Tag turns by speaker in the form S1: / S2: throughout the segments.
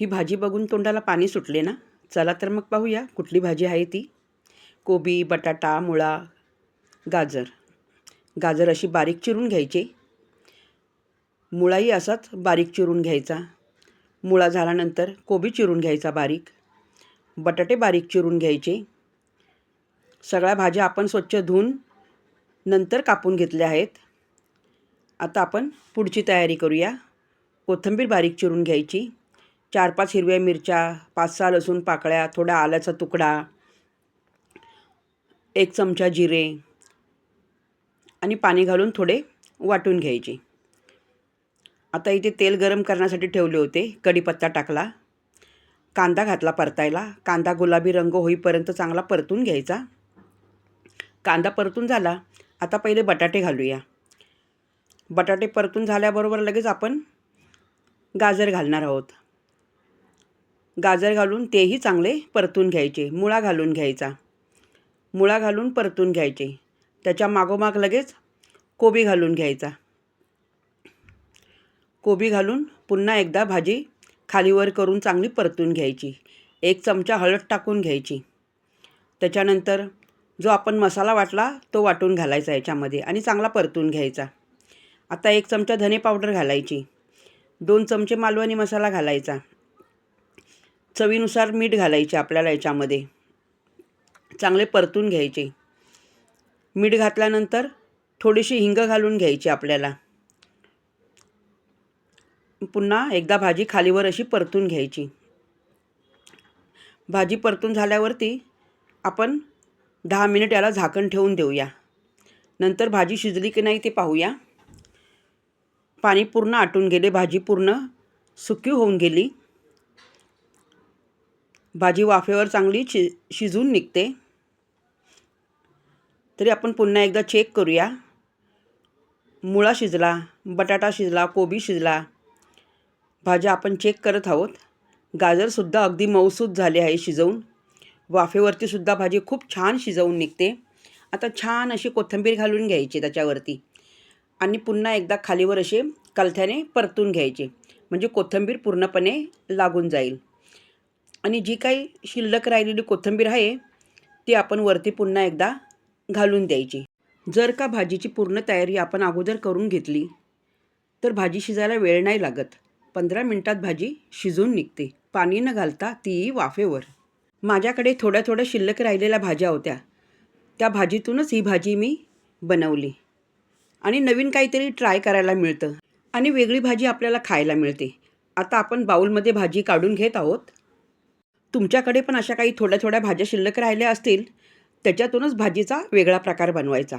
S1: ही भाजी बघून तोंडाला पाणी सुटले ना? चला तर मग पाहूया कुठली भाजी आहे ती. कोबी बटाटा मुळा गाजर. गाजर अशी बारीक चिरून घ्यायची. मुळाही असाच बारीक चिरून घ्यायचा. मुळा झाल्यानंतर कोबी चिरून घ्यायचा बारीक. बटाटे बारीक चिरून घ्यायचे. सगळ्या भाज्या आपण स्वच्छ धुवून नंतर कापून घेतल्या आहेत. आता आपण पुढची तयारी करूया. कोथिंबीर बारीक चिरून घ्यायची. चार पाच हिरव्या मिरच्या पाच सहा लसूण पाकळ्या थोडा आल्याचा तुकडा एक चमचा जिरे आणि पाणी घालून थोडे वाटून घ्यायचे. आता इथे तेल गरम करण्यासाठी ठेवले होते कढीपत्ता टाकला कांदा घातला परतायला कांदा गुलाबी रंग होईपर्यंत चांगला परतून घ्यायचा. कांदा परतून झाला आता पहिले बटाटे घालूया. बटाटे परतून झाल्याबरोबर लगेच आपण गाजर घालणार आहोत. गाजर घालून तेही चांगले परतून घ्यायचे मुळा घालून घ्यायचा. मुळा घालून परतून घ्यायचे. त्याच्या मागोमाग लगेच कोबी घालून घ्यायचा. कोबी घालून पुन्हा एकदा भाजी खालीवर करून चांगली परतून घ्यायची. एक चमचा हळद टाकून घ्यायची. त्याच्यानंतर जो आपण मसाला वाटला तो वाटून घालायचा याच्यामध्ये आणि चांगला परतून घ्यायचा. आता एक चमचा धने पावडर घालायची. दोन चमचे मालवणी मसाला घालायचा. चवीनुसार मीठ घालायचे आपल्याला याच्यामध्ये. चांगले परतून घ्यायचे. मीठ घातल्यानंतर थोडीशी हिंग घालून घ्यायची आपल्याला. पुन्हा एकदा भाजी खालीवर अशी परतून घ्यायची. भाजी परतून झाल्यावरती आपण दहा मिनिट याला झाकण ठेवून देऊया. नंतर भाजी शिजली की नाही ते पाहूया. पाणी पूर्ण आटून गेले भाजी पूर्ण सुकी होऊन गेली. भाजी वाफेवर चांगली शि शिजून निघते. तरी आपण पुन्हा एकदा चेक करूया. मुळा शिजला बटाटा शिजला कोबी शिजला. भाज्या आपण चेक करत आहोत. गाजरसुद्धा अगदी मऊसूद झाले आहे शिजवून. वाफेवरतीसुद्धा भाजी खूप छान शिजवून निघते. आता छान अशी कोथिंबीर घालून घ्यायची त्याच्यावरती. आणि पुन्हा एकदा खालीवर असे कलथ्याने परतून घ्यायचे. म्हणजे कोथिंबीर पूर्णपणे लागून जाईल. आणि जी काही शिल्लक राहिलेली कोथिंबीर आहे ती आपण वरती पुन्हा एकदा घालून द्यायची. जर का भाजीची पूर्ण तयारी आपण अगोदर करून घेतली तर भाजी शिजायला वेळ नाही लागत. पंधरा मिनटात भाजी शिजून निघते. पाणी न घालता तीही वाफेवर. माझ्याकडे थोड्या थोड्या शिल्लक राहिलेल्या भाज्या होत्या. त्या भाजीतूनच ही भाजी मी बनवली. आणि नवीन काहीतरी ट्राय करायला मिळतं. आणि वेगळी भाजी आपल्याला खायला मिळते. आता आपण बाऊलमध्ये भाजी काढून घेत आहोत. तुमच्याकडे पण अशा काही थोड्या थोड्या भाज्या शिल्लक राहिल्या असतील त्याच्यातूनच भाजीचा वेगळा प्रकार बनवायचा.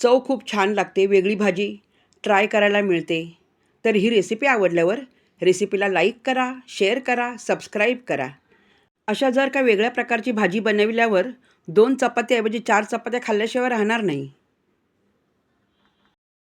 S1: चव खूप छान लागते वेगळी भाजी ट्राय करायला मिळते. तर ही रेसिपी आवडल्यावर रेसिपीला लाईक करा शेअर करा सबस्क्राईब करा. अशा जर का वेगळ्या प्रकारची भाजी बनविल्यावर दोन चपात्याऐवजी चार चपात्या खाल्ल्याशिवाय राहणार नाही.